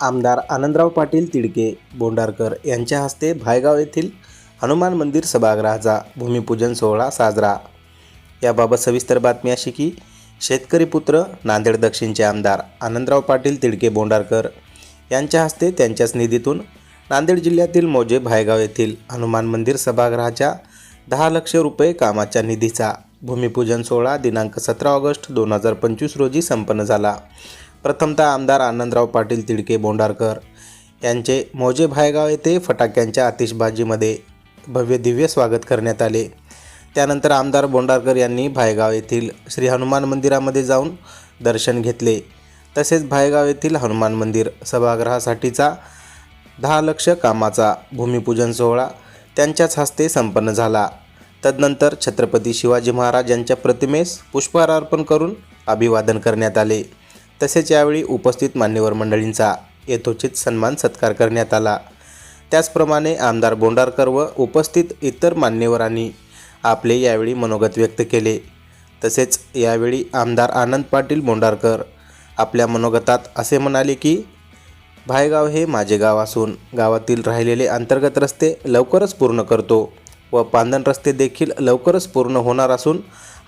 आमदार आनंदराव पाटील तिडके बोंडारकर यांच्या हस्ते भायगाव येथील हनुमान मंदिर सभागृहाचा भूमिपूजन सोहळा साजरा. याबाबत सविस्तर बातमी अशी की शेतकरी पुत्र नांदेड दक्षिणचे आमदार आनंदराव पाटील तिडके बोंडारकर यांच्या हस्ते त्यांच्याच निधीतून नांदेड जिल्ह्यातील मोजे भायगाव येथील हनुमान मंदिर सभागृहाच्या दहा लक्ष रुपये कामाच्या निधीचा भूमिपूजन सोहळा दिनांक सतरा ऑगस्ट दोन हजार पंचवीस रोजी संपन्न झाला. प्रथमतः आमदार आनंदराव पाटील तिडके बोंडारकर यांचे मोजे भायगाव येथे फटाक्यांच्या आतिषबाजीमध्ये भव्य दिव्य स्वागत करण्यात आले. त्यानंतर आमदार बोंडारकर यांनी भायगाव येथील श्री हनुमान मंदिरामध्ये जाऊन दर्शन घेतले. तसेच भायगाव येथील हनुमान मंदिर सभागृहासाठीचा दहा लक्ष कामाचा भूमिपूजन सोहळा त्यांच्याच हस्ते संपन्न झाला. तदनंतर छत्रपती शिवाजी महाराज यांच्या प्रतिमेस पुष्पहार अर्पण करून अभिवादन करण्यात आले. तसेच यावेळी उपस्थित मान्यवर मंडळींचा यथोचित सन्मान सत्कार करण्यात आला. त्याचप्रमाणे आमदार बोंडारकर व उपस्थित इतर मान्यवरांनी आपले यावेळी मनोगत व्यक्त केले. तसेच यावेळी आमदार आनंद पाटील बोंडारकर आपल्या मनोगतात असे म्हणाले की भायगाव हे माझे गाव असून गावातील राहिलेले अंतर्गत रस्ते लवकरच पूर्ण करतो व पांदण रस्ते देखील लवकरच पूर्ण होणार असून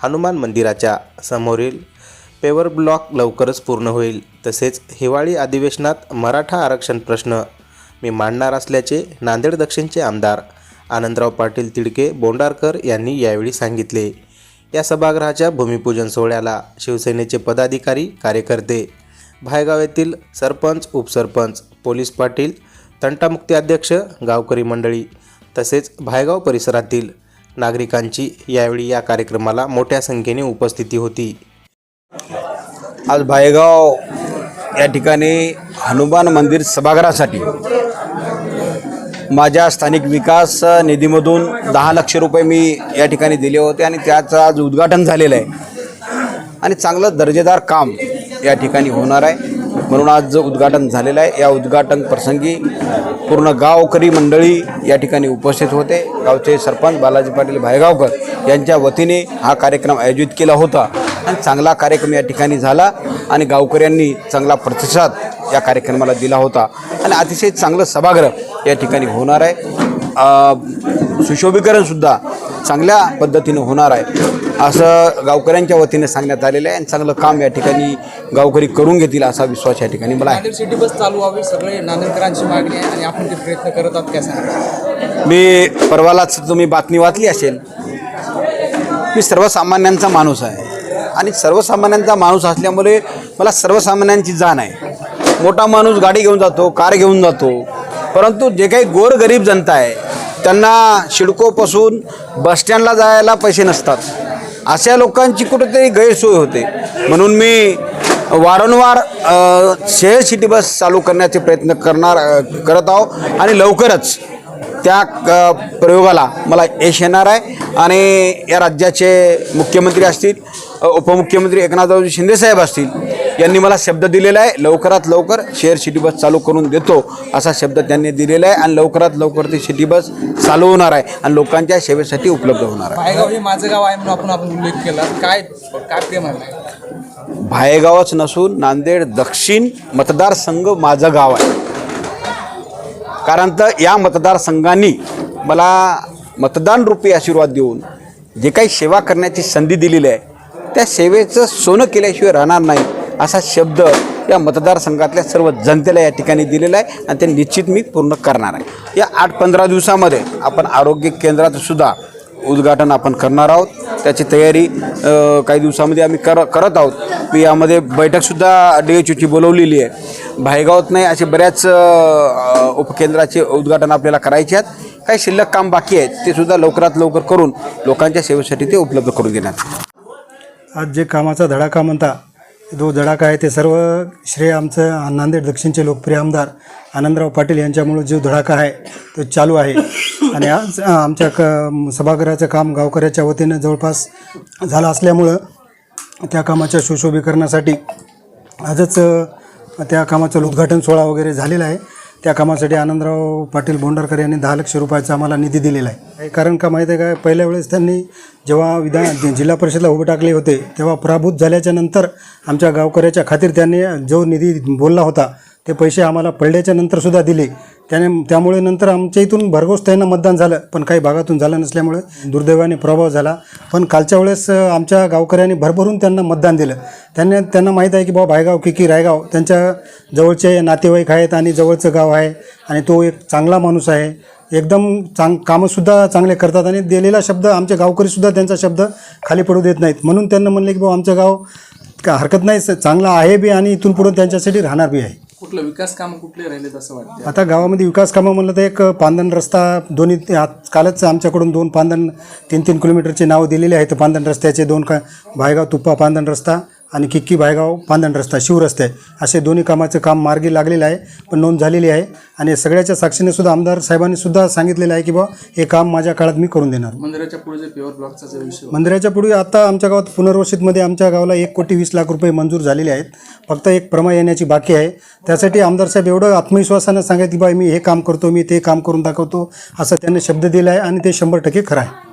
हनुमान मंदिराच्या समोरील पेवर ब्लॉक लवकरच पूर्ण होईल. तसेच हिवाळी अधिवेशनात मराठा आरक्षण प्रश्न. मी मांडणार असल्याचे नांदेड दक्षिणचे आमदार आनंदराव पाटील तिडके बोंडारकर यांनी यावेळी सांगितले. या सभागृहाच्या भूमिपूजन सोहळ्याला शिवसेनेचे पदाधिकारी कार्यकर्ते भायगाव येथील सरपंच उपसरपंच पोलीस पाटील तंटामुक्ती अध्यक्ष गावकरी मंडळी तसेच भायगाव परिसरातील नागरिकांची यावेळी या कार्यक्रमाला मोठ्या संख्येने उपस्थिती होती. आज भायगाव या ठिकाणी हनुमान मंदिर सभागृहासाठी माझ्या स्थानिक विकास निधीमधून दहा लक्ष रुपये मी या ठिकाणी दिले होते आणि त्याचं आज उद्घाटन झालेलं आहे. आणि चांगलं दर्जेदार काम या ठिकाणी होणार आहे. म्हणून आज उद्घाटन झालेलं आहे या उद्घाटन प्रसंगी पूर्ण गावकरी मंडळी या ठिकाणी उपस्थित होते. गावचे सरपंच बालाजी पाटील भायगावकर यांच्या वतीने हा कार्यक्रम आयोजित केला होता. चांगला कार्यक्रम या ठिकाणी झाला आणि गावकऱ्यांनी चांगला प्रतिसाद या कार्यक्रमाला दिला होता. आणि अतिशय चांगलं सभागृह या ठिकाणी होणार आहे. सुशोभीकरणसुद्धा चांगल्या पद्धतीनं होणार आहे. असं गावकऱ्यांच्या वतीने सांगण्यात आलेलं आहे आणि चांगलं काम या ठिकाणी गावकरी करून घेतील असा विश्वास या ठिकाणी मला आहे. सिटी बस चालू व्हावी सगळे नांदेडकरांची मागणी आहे आणि आपण ते प्रयत्न करत आहात काय सांगा मी परवालाच तुम्ही बातमी वाचली असेल. मी सर्वसामान्यांचा माणूस आहे. आणि सर्वसामान्यांचा माणूस असल्यामुळे मला सर्वसामान्यांची जाण आहे. मोठा माणूस गाडी घेऊन जातो कार घेऊन जातो. परंतु जे काही गोरगरीब जनता आहे त्यांना शिडकोपासून बसस्टँडला जायला पैसे नसतात. अशा लोकांची कुठेतरी गैरसोय होते. म्हणून मी वारंवार शहर सिटी बस चालू करण्याचे प्रयत्न करणार करत आहो आणि लवकरच त्या प्रयोगाला मला यश येणार आहे आणि या राज्याचे मुख्यमंत्री असतील उपमुख्यमंत्री एकनाथरावजी शिंदेसाहेब असतील यांनी मला शब्द दिलेला आहे लवकरात लवकर शेअर सिटी बस चालू करून देतो असा शब्द त्यांनी दिलेला आहे आणि लवकरात लवकर ती सिटी बस चालू होणार आहे आणि लोकांच्या सेवेसाठी उपलब्ध होणार आहे. हे माझं गाव आहे म्हणून आपण आपण उल्लेख केला. काय काय प्रेम भायगावच नसून नांदेड दक्षिण मतदारसंघ माझं गाव आहे. कारण तर या मतदारसंघांनी मला मतदान रूपी आशीर्वाद देऊन जे काही सेवा करण्याची संधी दिलेली आहे त्या सेवेचं सोनं केल्याशिवाय राहणार नाही असा शब्द या मतदारसंघातल्या सर्व जनतेला या ठिकाणी दिलेला आहे आणि ते निश्चित मी पूर्ण करणार आहे. या आठ पंधरा दिवसामध्ये आपण आरोग्य केंद्रातसुद्धा उद्घाटन आपण करणार आहोत. त्याची तयारी काही दिवसामध्ये आम्ही कर करत आहोत. मी यामध्ये बैठकसुद्धा डी एच ओची बोलवलेली आहे. भायगावात नाही असे बऱ्याच उपकेंद्राचे उद्घाटन आपल्याला करायचे आहेत. काही शिल्लक काम बाकी आहेत ते सुद्धा लवकरात लवकर करून लोकांच्या सेवेसाठी ते उपलब्ध करून देण्यात आज जे कामाचा धडाका म्हणता जो धडाका आहे ते सर्व श्रेय आमचं नांदेड दक्षिणचे लोकप्रिय आमदार आनंदराव पाटील यांच्यामुळं जो धडाका आहे तो चालू आहे. आणि आज आमच्या क सभागृहाचं काम गावकऱ्याच्या वतीनं जवळपास झालं असल्यामुळं त्या कामाच्या सुशोभीकरणासाठी आजच त्या कामाचं उद्घाटन सोहळा वगैरे झालेला आहे. त्या कामासाठी आनंदराव पाटील बोंडारकर यांनी दहा लक्ष रुपयाचा आम्हाला निधी दिलेला आहे. कारण का माहिती आहे का? पहिल्या वेळेस त्यांनी जेव्हा विधान जिल्हा परिषदला उभे टाकले होते तेव्हा पराभूत झाल्याच्यानंतर आमच्या गावकऱ्याच्या खातीर त्यांनी जो निधी बोलला होता ते पैसे आम्हाला पडल्याच्या नंतरसुद्धा दिले. त्याने त्यामुळे नंतर आमच्या इथून भरघोस त्यांना मतदान झालं. पण काही भागातून झालं नसल्यामुळे दुर्दैवाने प्रभाव झाला. पण कालच्या वेळेस आमच्या गावकऱ्यांनी भरभरून त्यांना मतदान दिलं. त्यांना त्यांना माहीत आहे की बाबा भायगाव किकी रायगाव त्यांच्या जवळचे नातेवाईक आहेत आणि जवळचं गाव आहे आणि तो एक चांगला माणूस आहे. एकदम चांग कामंसुद्धा चांगले करतात आणि दिलेला शब्द आमचे गावकरीसुद्धा त्यांचा शब्द खाली पडू देत नाहीत. म्हणून त्यांना म्हणले की बाबा आमचं गाव का हरकत नाही चांगला आहे बी आणि इथून पुढे त्यांच्यासाठी राहणार बी आहे. कुठलं विकास काम कुठले राहिलेत असं वाटतं आता गावामध्ये विकास कामं म्हणलं तर एक पांदन रस्ता दोन्ही ते आत- कालच आमच्याकडून दोन पांदन तीन तीन किलोमीटरचे नावं दिलेले आहेत. पांदन रस्त्याचे दोन का भायगाव तुप्पा पांदन रस्ता आणि किक्की भायगाव पांदन रस्ता शिवरस्ते असे दोन्ही कामाचं काम मार्गी लागलेलं आहे पण नोंद झालेली आहे. आणि सगळ्याच्या साक्षीने सुद्धा आमदार साहेबांनी सुद्धा सांगितलेलं आहे की बा हे काम माझ्या काळात मी करून देणार. मंदिराच्या पुढे जे प्युअर ब्लॉकचा जो विषय होता, मंदिराच्या पुढे आता आमच्या गावात पुनर्वसितमध्ये आमच्या गावाला एक कोटी वीस लाख रुपये मंजूर झालेले आहेत. फक्त एक प्रमा येण्याची बाकी आहे. त्यासाठी आमदार साहेब एवढं आत्मविश्वासानं सांगत की बाई मी हे काम करतो मी ते काम करून दाखवतो असं त्यांनी शब्द दिला आहे आणि ते शंभर टक्के खरं आहे.